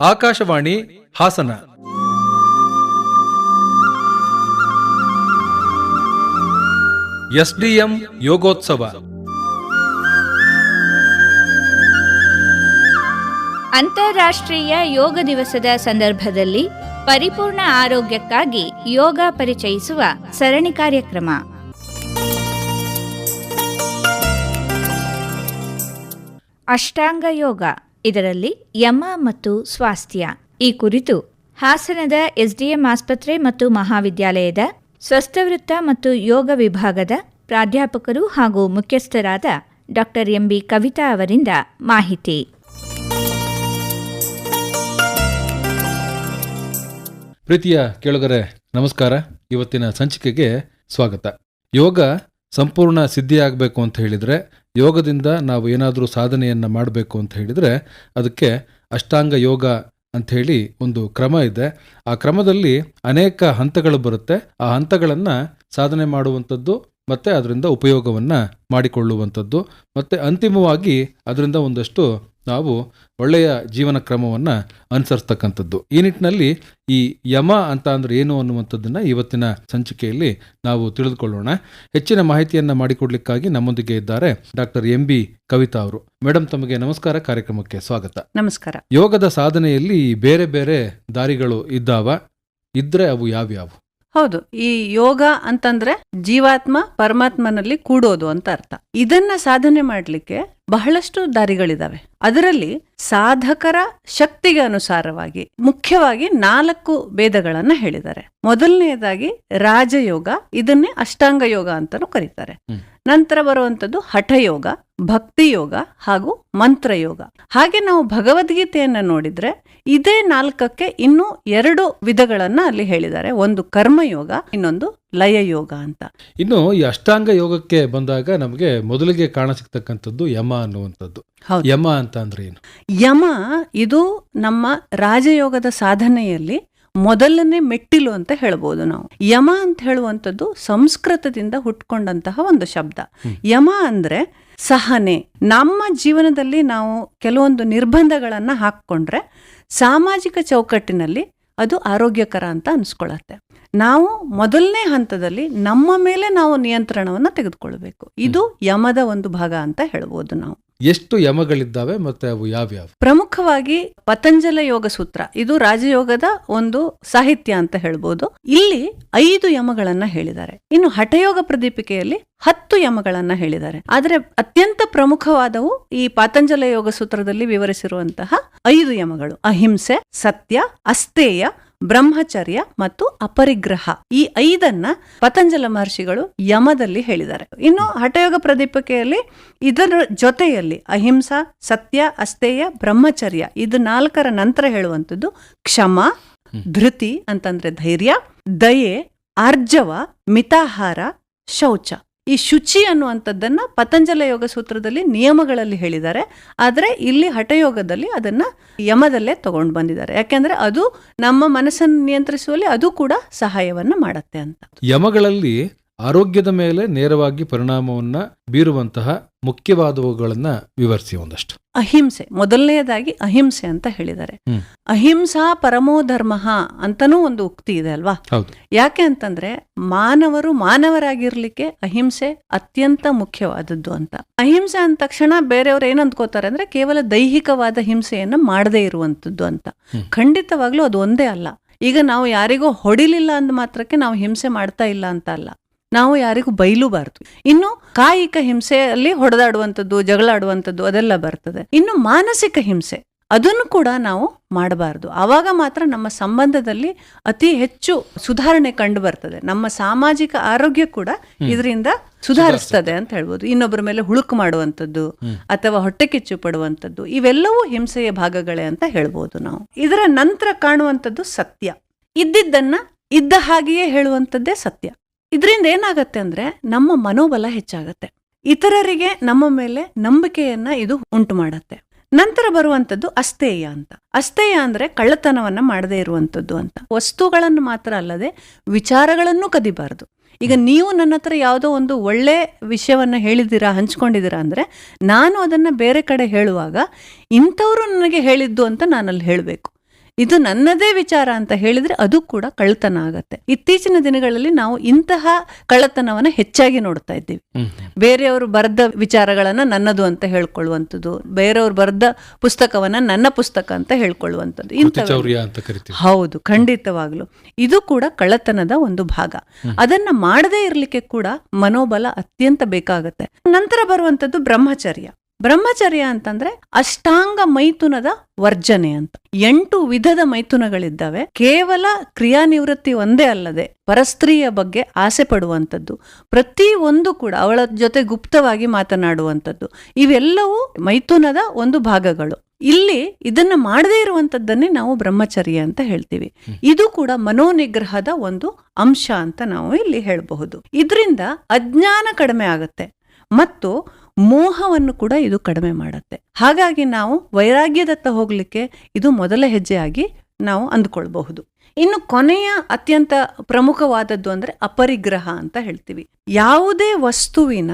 Akashvani Hassan. SDM ಯೋಗೋತ್ಸವ. ಅಂತಾರಾಷ್ಟ್ರೀಯ ಯೋಗ ದಿವಸದ ಸಂದರ್ಭದಲ್ಲಿ ಪರಿಪೂರ್ಣ ಆರೋಗ್ಯಕ್ಕಾಗಿ ಯೋಗ ಪರಿಚಯಿಸುವ ಸರಣಿ ಕಾರ್ಯಕ್ರಮ. ಅಷ್ಟಾಂಗ ಯೋಗ. ಇದರಲ್ಲಿ ಯಮ ಮತ್ತು ಸ್ವಾಸ್ಥ್ಯ. ಈ ಕುರಿತು ಹಾಸನದ ಎಸ್ಡಿಎಂ ಆಸ್ಪತ್ರೆ ಮತ್ತು ಮಹಾವಿದ್ಯಾಲಯದ ಸ್ವಸ್ಥವೃತ್ತ ಮತ್ತು ಯೋಗ ವಿಭಾಗದ ಪ್ರಾಧ್ಯಾಪಕರು ಹಾಗೂ ಮುಖ್ಯಸ್ಥರಾದ ಡಾಕ್ಟರ್ ಎಂಬಿ ಕವಿತಾ ಅವರಿಂದ ಮಾಹಿತಿ. ಪ್ರೀತಿಯ ಕೇಳುಗರೆ, ನಮಸ್ಕಾರ. ಇವತ್ತಿನ ಸಂಚಿಕೆಗೆ ಸ್ವಾಗತ. ಯೋಗ ಸಂಪೂರ್ಣ ಸಿದ್ಧಿಯಾಗಬೇಕು ಅಂತ ಹೇಳಿದರೆ, ಯೋಗದಿಂದ ನಾವು ಏನಾದರೂ ಸಾಧನೆಯನ್ನು ಮಾಡಬೇಕು ಅಂತ ಹೇಳಿದರೆ, ಅದಕ್ಕೆ ಅಷ್ಟಾಂಗ ಯೋಗ ಅಂಥೇಳಿ ಒಂದು ಕ್ರಮ ಇದೆ. ಆ ಕ್ರಮದಲ್ಲಿ ಅನೇಕ ಹಂತಗಳು ಬರುತ್ತೆ. ಆ ಹಂತಗಳನ್ನು ಸಾಧನೆ ಮಾಡುವಂಥದ್ದು ಮತ್ತು ಅದರಿಂದ ಉಪಯೋಗವನ್ನು ಮಾಡಿಕೊಳ್ಳುವಂಥದ್ದು. ಮತ್ತು ಅಂತಿಮವಾಗಿ ಅದರಿಂದ ಒಂದಷ್ಟು ನಾವು ಒಳ್ಳೆಯ ಜೀವನ ಕ್ರಮವನ್ನು ಅನುಸರಿಸ್ತಕ್ಕಂಥದ್ದು. ಈ ನಿಟ್ಟಿನಲ್ಲಿ ಈ ಯಮ ಅಂತ ಅಂದರೆ ಏನು ಅನ್ನುವಂಥದ್ದನ್ನು ಇವತ್ತಿನ ಸಂಚಿಕೆಯಲ್ಲಿ ನಾವು ತಿಳಿದುಕೊಳ್ಳೋಣ. ಹೆಚ್ಚಿನ ಮಾಹಿತಿಯನ್ನು ಮಾಡಿಕೊಡ್ಲಿಕ್ಕಾಗಿ ನಮ್ಮೊಂದಿಗೆ ಇದ್ದಾರೆ ಡಾಕ್ಟರ್ ಎಂ ಬಿ ಕವಿತಾ ಅವರು. ಮೇಡಮ್ ತಮಗೆ ನಮಸ್ಕಾರ. ಕಾರ್ಯಕ್ರಮಕ್ಕೆ ಸ್ವಾಗತ. ನಮಸ್ಕಾರ. ಯೋಗದ ಸಾಧನೆಯಲ್ಲಿ ಬೇರೆ ಬೇರೆ ದಾರಿಗಳು ಇದ್ದಾವ? ಇದ್ರೆ ಅವು ಯಾವ್ಯಾವು? ಹೌದು, ಈ ಯೋಗ ಅಂತಂದ್ರೆ ಜೀವಾತ್ಮ ಪರಮಾತ್ಮನಲ್ಲಿ ಕೂಡೋದು ಅಂತ ಅರ್ಥ. ಇದನ್ನ ಸಾಧನೆ ಮಾಡಲಿಕ್ಕೆ ಬಹಳಷ್ಟು ದಾರಿಗಳಿದಾವೆ. ಅದರಲ್ಲಿ ಸಾಧಕರ ಶಕ್ತಿಗೆ ಅನುಸಾರವಾಗಿ ಮುಖ್ಯವಾಗಿ ನಾಲ್ಕು ಭೇದಗಳನ್ನ ಹೇಳಿದ್ದಾರೆ. ಮೊದಲನೆಯದಾಗಿ ರಾಜಯೋಗ, ಇದನ್ನೇ ಅಷ್ಟಾಂಗ ಯೋಗ ಅಂತಾನು ಕರೀತಾರೆ. ನಂತರ ಬರುವಂತದ್ದು ಹಠಯೋಗ ಭಕ್ತಿಯೋಗ ಹಾಗೂ ಮಂತ್ರಯೋಗ. ಹಾಗೆ ನಾವು ಭಗವದ್ಗೀತೆಯನ್ನು ನೋಡಿದ್ರೆ ಇದೇ ನಾಲ್ಕಕ್ಕೆ ಇನ್ನೂ ಎರಡು ವಿಧಗಳನ್ನು ಅಲ್ಲಿ ಹೇಳಿದ್ದಾರೆ. ಒಂದು ಕರ್ಮಯೋಗ ಇನ್ನೊಂದು ಲಯಯೋಗ ಅಂತ. ಇನ್ನು ಈ ಅಷ್ಟಾಂಗ ಯೋಗಕ್ಕೆ ಬಂದಾಗ ನಮಗೆ ಮೊದಲಿಗೆ ಕಾಣ ಸಿಗ್ತಕ್ಕಂಥದ್ದು ಯಮ ಅನ್ನುವಂಥದ್ದು. ಯಮ ಅಂತ ಅಂದ್ರೆ ಏನು? ಯಮ ಇದು ನಮ್ಮ ರಾಜಯೋಗದ ಸಾಧನೆಯಲ್ಲಿ ಮೊದಲನೇ ಮೆಟ್ಟಿಲು ಅಂತ ಹೇಳ್ಬೋದು ನಾವು. ಯಮ ಅಂತ ಹೇಳುವಂಥದ್ದು ಸಂಸ್ಕೃತದಿಂದ ಹುಟ್ಕೊಂಡಂತಹ ಒಂದು ಶಬ್ದ. ಯಮ ಅಂದ್ರೆ ಸಹನೆ. ನಮ್ಮ ಜೀವನದಲ್ಲಿ ನಾವು ಕೆಲವೊಂದು ನಿರ್ಬಂಧಗಳನ್ನು ಹಾಕ್ಕೊಂಡ್ರೆ ಸಾಮಾಜಿಕ ಚೌಕಟ್ಟಿನಲ್ಲಿ ಅದು ಆರೋಗ್ಯಕರ ಅಂತ ಅನ್ಸ್ಕೊಳತ್ತೆ. ನಾವು ಮೊದಲನೇ ಹಂತದಲ್ಲಿ ನಮ್ಮ ಮೇಲೆ ನಾವು ನಿಯಂತ್ರಣವನ್ನು ತೆಗೆದುಕೊಳ್ಬೇಕು ಇದು ಯಮದ ಒಂದು ಭಾಗ ಅಂತ ಹೇಳ್ಬೋದು ನಾವು. ಎಷ್ಟು ಯಮಗಳಿದ್ದಾವೆ ಮತ್ತೆ ಅವು ಯಾವ್ಯಾವ? ಪ್ರಮುಖವಾಗಿ ಪತಂಜಲ ಯೋಗ ಸೂತ್ರ ಇದು ರಾಜಯೋಗದ ಒಂದು ಸಾಹಿತ್ಯ ಅಂತ ಹೇಳ್ಬೋದು. ಇಲ್ಲಿ ಐದು ಯಮಗಳನ್ನ ಹೇಳಿದ್ದಾರೆ. ಇನ್ನು ಹಠಯೋಗ ಪ್ರದೀಪಿಕೆಯಲ್ಲಿ ಹತ್ತು ಯಮಗಳನ್ನ ಹೇಳಿದ್ದಾರೆ. ಆದರೆ ಅತ್ಯಂತ ಪ್ರಮುಖವಾದವು ಈ ಪಾತಂಜಲ ಯೋಗ ಸೂತ್ರದಲ್ಲಿ ವಿವರಿಸಿರುವಂತಹ ಐದು ಯಮಗಳು. ಅಹಿಂಸೆ ಸತ್ಯ ಅಸ್ತೇಯ ಬ್ರಹ್ಮಚರ್ಯ ಮತ್ತು ಅಪರಿಗ್ರಹ ಈ ಐದನ್ನ ಪತಂಜಲ ಮಹರ್ಷಿಗಳು ಯಮದಲ್ಲಿ ಹೇಳಿದ್ದಾರೆ. ಇನ್ನು ಹಠಯೋಗ ಪ್ರದೀಪಿಕೆಯಲ್ಲಿ ಇದರ ಜೊತೆಯಲ್ಲಿ ಅಹಿಂಸಾ ಸತ್ಯ ಅಸ್ತೇಯ ಬ್ರಹ್ಮಚರ್ಯ ಇದು ನಾಲ್ಕರ ನಂತರ ಹೇಳುವಂಥದ್ದು ಕ್ಷಮ ಧೃತಿ ಅಂತಂದ್ರೆ ಧೈರ್ಯ ದಯೆ ಆರ್ಜವ ಮಿತಾಹಾರ ಶೌಚ. ಈ ಶುಚಿ ಅನ್ನುವಂಥದ್ದನ್ನು ಪತಂಜಲ ಯೋಗ ಸೂತ್ರದಲ್ಲಿ ನಿಯಮಗಳಲ್ಲಿ ಹೇಳಿದ್ದಾರೆ. ಆದರೆ ಇಲ್ಲಿ ಹಠಯೋಗದಲ್ಲಿ ಅದನ್ನ ಯಮದಲ್ಲೇ ತಗೊಂಡು ಬಂದಿದ್ದಾರೆ. ಯಾಕೆಂದ್ರೆ ಅದು ನಮ್ಮ ಮನಸ್ಸನ್ನು ನಿಯಂತ್ರಿಸುವಲ್ಲಿ ಅದು ಕೂಡ ಸಹಾಯವನ್ನು ಮಾಡುತ್ತೆ ಅಂತ. ಯಮಗಳಲ್ಲಿ ಆರೋಗ್ಯದ ಮೇಲೆ ನೇರವಾಗಿ ಪರಿಣಾಮವನ್ನ ಬೀರುವಂತಹ ಮುಖ್ಯವಾದವುಗಳನ್ನ ವಿವರಿಸಿ ಒಂದಷ್ಟು. ಅಹಿಂಸೆ ಮೊದಲನೆಯದಾಗಿ ಅಹಿಂಸೆ ಅಂತ ಹೇಳಿದ್ದಾರೆ. ಅಹಿಂಸಾ ಪರಮೋ ಧರ್ಮ ಅಂತನೂ ಒಂದು ಉಕ್ತಿ ಇದೆ ಅಲ್ವಾ? ಯಾಕೆ ಅಂತಂದ್ರೆ ಮಾನವರು ಮಾನವರಾಗಿರ್ಲಿಕ್ಕೆ ಅಹಿಂಸೆ ಅತ್ಯಂತ ಮುಖ್ಯವಾದದ್ದು ಅಂತ. ಅಹಿಂಸೆ ಅಂದ ತಕ್ಷಣ ಬೇರೆಯವ್ರು ಏನ್ ಅಂದ್ಕೋತಾರೆ ಅಂದ್ರೆ ಕೇವಲ ದೈಹಿಕವಾದ ಹಿಂಸೆಯನ್ನ ಮಾಡದೇ ಇರುವಂತದ್ದು ಅಂತ. ಖಂಡಿತವಾಗ್ಲೂ ಅದು ಒಂದೇ ಅಲ್ಲ. ಈಗ ನಾವು ಯಾರಿಗೂ ಹೊಡಿಲಿಲ್ಲ ಅಂದ ಮಾತ್ರಕ್ಕೆ ನಾವು ಹಿಂಸೆ ಮಾಡ್ತಾ ಇಲ್ಲ ಅಂತ ಅಲ್ಲ. ನಾವು ಯಾರಿಗೂ ಬೈಲೂಬಾರ್ದು. ಇನ್ನು ಕಾಯಿಕ ಹಿಂಸೆಯಲ್ಲಿ ಹೊಡೆದಾಡುವಂಥದ್ದು ಜಗಳಾಡುವಂಥದ್ದು ಅದೆಲ್ಲ ಬರ್ತದೆ. ಇನ್ನು ಮಾನಸಿಕ ಹಿಂಸೆ ಅದನ್ನು ಕೂಡ ನಾವು ಮಾಡಬಾರ್ದು. ಆವಾಗ ಮಾತ್ರ ನಮ್ಮ ಸಂಬಂಧದಲ್ಲಿ ಅತಿ ಹೆಚ್ಚು ಸುಧಾರಣೆ ಕಂಡು ಬರ್ತದೆ. ನಮ್ಮ ಸಾಮಾಜಿಕ ಆರೋಗ್ಯ ಕೂಡ ಇದರಿಂದ ಸುಧಾರಿಸ್ತದೆ ಅಂತ ಹೇಳ್ಬೋದು. ಇನ್ನೊಬ್ಬರ ಮೇಲೆ ಹುಳುಕು ಮಾಡುವಂಥದ್ದು ಅಥವಾ ಹೊಟ್ಟೆ ಕಿಚ್ಚು ಪಡುವಂಥದ್ದು ಇವೆಲ್ಲವೂ ಹಿಂಸೆಯ ಭಾಗಗಳೇ ಅಂತ ಹೇಳ್ಬೋದು ನಾವು. ಇದರ ನಂತರ ಕಾಣುವಂಥದ್ದು ಸತ್ಯ. ಇದ್ದಿದ್ದನ್ನ ಇದ್ದ ಹಾಗೆಯೇ ಹೇಳುವಂಥದ್ದೇ ಸತ್ಯ. ಇದರಿಂದ ಏನಾಗತ್ತೆ ಅಂದ್ರೆ ನಮ್ಮ ಮನೋಬಲ ಹೆಚ್ಚಾಗತ್ತೆ. ಇತರರಿಗೆ ನಮ್ಮ ಮೇಲೆ ನಂಬಿಕೆಯನ್ನ ಇದು ಉಂಟು ಮಾಡತ್ತೆ. ನಂತರ ಬರುವಂತದ್ದು ಅಸ್ಥೇಯ ಅಂತ. ಅಸ್ಥೇಯ ಅಂದ್ರೆ ಕಳ್ಳತನವನ್ನ ಮಾಡದೇ ಇರುವಂತದ್ದು ಅಂತ. ವಸ್ತುಗಳನ್ನು ಮಾತ್ರ ಅಲ್ಲದೆ ವಿಚಾರಗಳನ್ನು ಕದಿಬಾರದು. ಈಗ ನೀವು ನನ್ನ ಹತ್ರ ಯಾವುದೋ ಒಂದು ಒಳ್ಳೆ ವಿಷಯವನ್ನ ಹೇಳಿದ್ದೀರಾ, ಹಂಚ್ಕೊಂಡಿದ್ದೀರಾ ಅಂದ್ರೆ ನಾನು ಅದನ್ನ ಬೇರೆ ಕಡೆ ಹೇಳುವಾಗ ಇಂಥವ್ರು ನನಗೆ ಹೇಳಿದ್ದು ಅಂತ ನಾನಲ್ಲಿ ಹೇಳಬೇಕು. ಇದು ನನ್ನದೇ ವಿಚಾರ ಅಂತ ಹೇಳಿದ್ರೆ ಅದು ಕೂಡ ಕಳ್ಳತನ ಆಗತ್ತೆ. ಇತ್ತೀಚಿನ ದಿನಗಳಲ್ಲಿ ನಾವು ಇಂತಹ ಕಳ್ಳತನವನ್ನ ಹೆಚ್ಚಾಗಿ ನೋಡ್ತಾ ಇದ್ದೀವಿ. ಬೇರೆಯವರು ಬರೆದ ವಿಚಾರಗಳನ್ನ ನನ್ನದು ಅಂತ ಹೇಳ್ಕೊಳ್ಳುವಂಥದ್ದು ಬೇರೆಯವರು ಬರೆದ ಪುಸ್ತಕವನ್ನ ನನ್ನ ಪುಸ್ತಕ ಅಂತ ಹೇಳ್ಕೊಳ್ಳುವಂಥದ್ದು ಹೌದು ಖಂಡಿತವಾಗ್ಲು. ಇದು ಕೂಡ ಕಳ್ಳತನದ ಒಂದು ಭಾಗ. ಅದನ್ನ ಮಾಡದೇ ಇರಲಿಕ್ಕೆ ಕೂಡ ಮನೋಬಲ ಅತ್ಯಂತ ಬೇಕಾಗತ್ತೆ. ನಂತರ ಬರುವಂತದ್ದು ಬ್ರಹ್ಮಚರ್ಯ. ಬ್ರಹ್ಮಚರ್ಯ ಅಂತಂದ್ರೆ ಅಷ್ಟಾಂಗ ಮೈಥುನದ ವರ್ಜನೆ ಅಂತ. ಎಂಟು ವಿಧದ ಮೈಥುನಗಳಿದ್ದಾವೆ. ಕೇವಲ ಕ್ರಿಯಾನಿವೃತ್ತಿ ಒಂದೇ ಅಲ್ಲದೆ ಪರಸ್ತ್ರೀಯ ಬಗ್ಗೆ ಆಸೆ ಪಡುವಂಥದ್ದು. ಪ್ರತಿ ಒಂದು ಕೂಡ ಅವಳ ಜೊತೆ ಗುಪ್ತವಾಗಿ ಮಾತನಾಡುವಂಥದ್ದು. ಇವೆಲ್ಲವೂ ಮೈಥುನದ ಒಂದು ಭಾಗಗಳು. ಇಲ್ಲಿ ಇದನ್ನ ಮಾಡದೇ ಇರುವಂತದ್ದನ್ನೇ ನಾವು ಬ್ರಹ್ಮಚರ್ಯ ಅಂತ ಹೇಳ್ತೀವಿ. ಇದು ಕೂಡ ಮನೋನಿಗ್ರಹದ ಒಂದು ಅಂಶ ಅಂತ ನಾವು ಇಲ್ಲಿ ಹೇಳಬಹುದು. ಇದರಿಂದ ಅಜ್ಞಾನ ಕಡಿಮೆ ಆಗುತ್ತೆ. ಮತ್ತು ಮೋಹವನ್ನು ಕೂಡ ಇದು ಕಡಿಮೆ ಮಾಡುತ್ತೆ. ಹಾಗಾಗಿ ನಾವು ವೈರಾಗ್ಯದತ್ತ ಹೋಗಲಿಕ್ಕೆ ಇದು ಮೊದಲ ಹೆಜ್ಜೆಯಾಗಿ ನಾವು ಅಂದ್ಕೊಳ್ಬಹುದು. ಇನ್ನು ಕೊನೆಯ ಅತ್ಯಂತ ಪ್ರಮುಖವಾದದ್ದು ಅಂದ್ರೆ ಅಪರಿಗ್ರಹ ಅಂತ ಹೇಳ್ತೀವಿ. ಯಾವುದೇ ವಸ್ತುವಿನ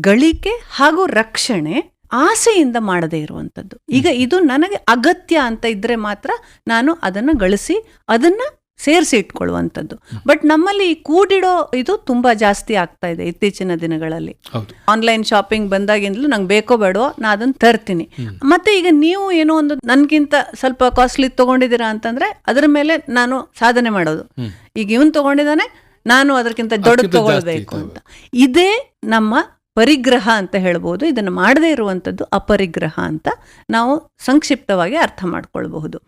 ಗಳಿಕೆ ಹಾಗೂ ರಕ್ಷಣೆ ಆಸೆಯಿಂದ ಮಾಡದೇ ಇರುವಂಥದ್ದು. ಈಗ ಇದು ನನಗೆ ಅಗತ್ಯ ಅಂತ ಇದ್ರೆ ಮಾತ್ರ ನಾನು ಅದನ್ನ ಗಳಿಸಿ ಅದನ್ನ ಸೇರಿಸಿ ಇಟ್ಕೊಳ್ಳುವಂಥದ್ದು. ಬಟ್ ನಮ್ಮಲ್ಲಿ ಈ ಕೂಡಿಡೋ ಇದು ತುಂಬಾ ಜಾಸ್ತಿ ಆಗ್ತಾ ಇದೆ ಇತ್ತೀಚಿನ ದಿನಗಳಲ್ಲಿ. ಆನ್ಲೈನ್ ಶಾಪಿಂಗ್ ಬಂದಾಗಿಂದಲೂ ನಂಗೆ ಬೇಕೋ ಬೇಡೋ ನಾ ಅದನ್ನು ತರ್ತೀನಿ. ಮತ್ತೆ ಈಗ ನೀವು ಏನೋ ಒಂದು ನನಗಿಂತ ಸ್ವಲ್ಪ ಕಾಸ್ಟ್ಲಿ ತಗೊಂಡಿದ್ದೀರಾ ಅಂತಂದ್ರೆ ಅದರ ಮೇಲೆ ನಾನು ಸಾಧನೆ ಮಾಡೋದು. ಈಗ ಇವನ್ ತಗೊಂಡಿದ್ದಾನೆ ನಾನು ಅದಕ್ಕಿಂತ ದೊಡ್ಡ ತಗೊಳ್ಬೇಕು ಅಂತ. ಇದೇ ನಮ್ಮ ಪರಿಗ್ರಹ ಅಂತ ಹೇಳ್ಬೋದು. ಇದನ್ನು ಮಾಡದೇ ಇರುವಂಥದ್ದು ಅಪರಿಗ್ರಹ ಅಂತ ನಾವು ಸಂಕ್ಷಿಪ್ತವಾಗಿ ಅರ್ಥ ಮಾಡ್ಕೊಳ್ಬಹುದು.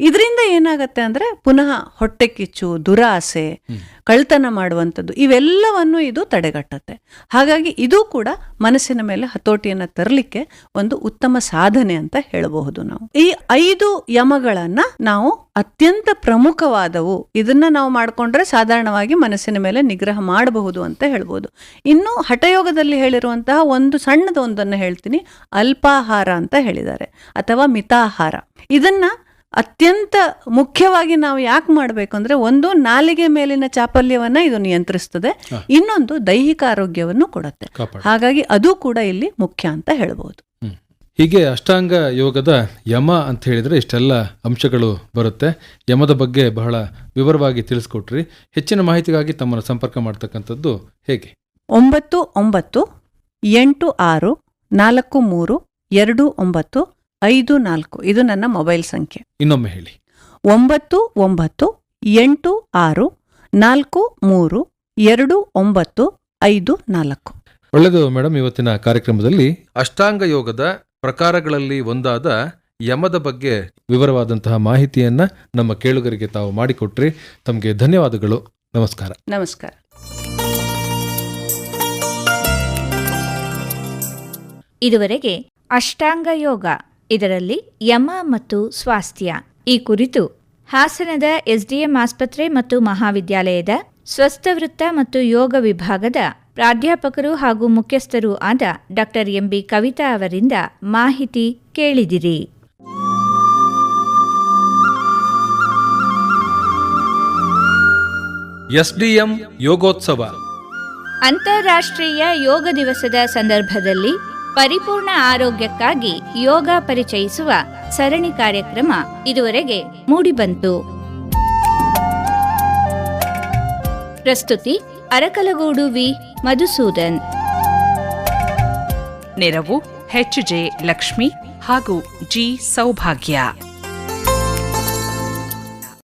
ಇದರಿಂದ ಏನಾಗತ್ತೆ ಅಂದ್ರೆ ಪುನಃ ಹೊಟ್ಟೆ ಕಿಚ್ಚು ದುರಾಸೆ ಕಳ್ತನ ಮಾಡುವಂಥದ್ದು ಇವೆಲ್ಲವನ್ನು ಇದು ತಡೆಗಟ್ಟುತ್ತೆ. ಹಾಗಾಗಿ ಇದು ಕೂಡ ಮನಸ್ಸಿನ ಮೇಲೆ ಹತೋಟಿಯನ್ನು ತರಲಿಕ್ಕೆ ಒಂದು ಉತ್ತಮ ಸಾಧನೆ ಅಂತ ಹೇಳಬಹುದು ನಾವು. ಈ ಐದು ಯಮಗಳನ್ನು ನಾವು ಅತ್ಯಂತ ಪ್ರಮುಖವಾದವು ಇದನ್ನ ನಾವು ಮಾಡ್ಕೊಂಡ್ರೆ ಸಾಧಾರಣವಾಗಿ ಮನಸ್ಸಿನ ಮೇಲೆ ನಿಗ್ರಹ ಮಾಡಬಹುದು ಅಂತ ಹೇಳ್ಬೋದು. ಇನ್ನು ಹಠಯೋಗದಲ್ಲಿ ಹೇಳಿರುವಂತಹ ಒಂದು ಸಣ್ಣದ ಒಂದನ್ನು ಹೇಳ್ತೀನಿ. ಅಲ್ಪಾಹಾರ ಅಂತ ಹೇಳಿದ್ದಾರೆ. ಅಥವಾ ಮಿತಾಹಾರ. ಇದನ್ನ ಅತ್ಯಂತ ಮುಖ್ಯವಾಗಿ ನಾವು ಯಾಕೆ ಮಾಡಬೇಕು ಅಂದ್ರೆ ಒಂದು ನಾಲಿಗೆ ಮೇಲಿನ ಚಾಪಲ್ಯವನ್ನು ಇದು ನಿಯಂತ್ರಿಸ್ತದೆ. ಇನ್ನೊಂದು ದೈಹಿಕ ಆರೋಗ್ಯವನ್ನು ಕೊಡುತ್ತೆ. ಹಾಗಾಗಿ ಅದು ಕೂಡ ಇಲ್ಲಿ ಮುಖ್ಯ ಅಂತ ಹೇಳ್ಬೋದು. ಹೀಗೆ ಅಷ್ಟಾಂಗ ಯೋಗದ ಯಮ ಅಂತ ಹೇಳಿದರೆ ಇಷ್ಟೆಲ್ಲ ಅಂಶಗಳು ಬರುತ್ತೆ. ಯಮದ ಬಗ್ಗೆ ಬಹಳ ವಿವರವಾಗಿ ತಿಳಿಸ್ಕೊಟ್ರಿ. ಹೆಚ್ಚಿನ ಮಾಹಿತಿಗಾಗಿ ತಮ್ಮನ್ನು ಸಂಪರ್ಕ ಮಾಡ್ತಕ್ಕಂಥದ್ದು ಹೇಗೆ? ಒಂಬತ್ತು ಒಂಬತ್ತು ಎಂಟು ಆರು ನಾಲ್ಕು ಮೂರು ಎರಡು ಒಂಬತ್ತು ಐದು ನಾಲ್ಕು. ಇದು ನನ್ನ ಮೊಬೈಲ್ ಸಂಖ್ಯೆ. ಇನ್ನೊಮ್ಮೆ ಹೇಳಿ. ಒಂಬತ್ತು ಒಂಬತ್ತು ಎಂಟು ಆರು ನಾಲ್ಕು ಮೂರು ಎರಡು ಒಂಬತ್ತು ಐದು ನಾಲ್ಕು. ಒಳ್ಳೆಯದು ಮೇಡಮ್ ಇವತ್ತಿನ ಕಾರ್ಯಕ್ರಮದಲ್ಲಿ ಅಷ್ಟಾಂಗ ಯೋಗದ ಪ್ರಕಾರಗಳಲ್ಲಿ ಒಂದಾದ ಯಮದ ಬಗ್ಗೆ ವಿವರವಾದಂತಹ ಮಾಹಿತಿಯನ್ನ ನಮ್ಮ ಕೇಳುಗರಿಗೆ ತಾವು ಮಾಡಿಕೊಟ್ರಿ. ತಮಗೆ ಧನ್ಯವಾದಗಳು. ನಮಸ್ಕಾರ. ನಮಸ್ಕಾರ. ಇದುವರೆಗೆ ಅಷ್ಟಾಂಗ ಯೋಗ, ಇದರಲ್ಲಿ ಯಮ ಮತ್ತು ಸ್ವಾಸ್ಥ್ಯ ಈ ಕುರಿತು ಹಾಸನದ ಎಸ್ಡಿಎಂ ಆಸ್ಪತ್ರೆ ಮತ್ತು ಮಹಾವಿದ್ಯಾಲಯದ ಸ್ವಸ್ಥವೃತ್ತ ಮತ್ತು ಯೋಗ ವಿಭಾಗದ ಪ್ರಾಧ್ಯಾಪಕರು ಹಾಗೂ ಮುಖ್ಯಸ್ಥರು ಆದ ಡಾಕ್ಟರ್ ಎಂಬಿ ಕವಿತಾ ಅವರಿಂದ ಮಾಹಿತಿ ಕೇಳಿದಿರಿ. ಎಸ್ಡಿಎಂ ಯೋಗೋತ್ಸವ. ಅಂತಾರಾಷ್ಟ್ರೀಯ ಯೋಗ ದಿವಸದ ಸಂದರ್ಭದಲ್ಲಿ ಪರಿಪೂರ್ಣ ಆರೋಗ್ಯಕ್ಕಾಗಿ ಯೋಗ ಪರಿಚಯಿಸುವ ಸರಣಿ ಕಾರ್ಯಕ್ರಮ ಇದುವರೆಗೆ ಮೂಡಿಬಂತು. ಪ್ರಸ್ತುತಿ ಅರಕಲಗೂಡು ವಿ ಮಧುಸೂದನ್. ನೆರವು ಎಚ್ ಜೆ ಲಕ್ಷ್ಮಿ ಹಾಗೂ ಜಿ ಸೌಭಾಗ್ಯ.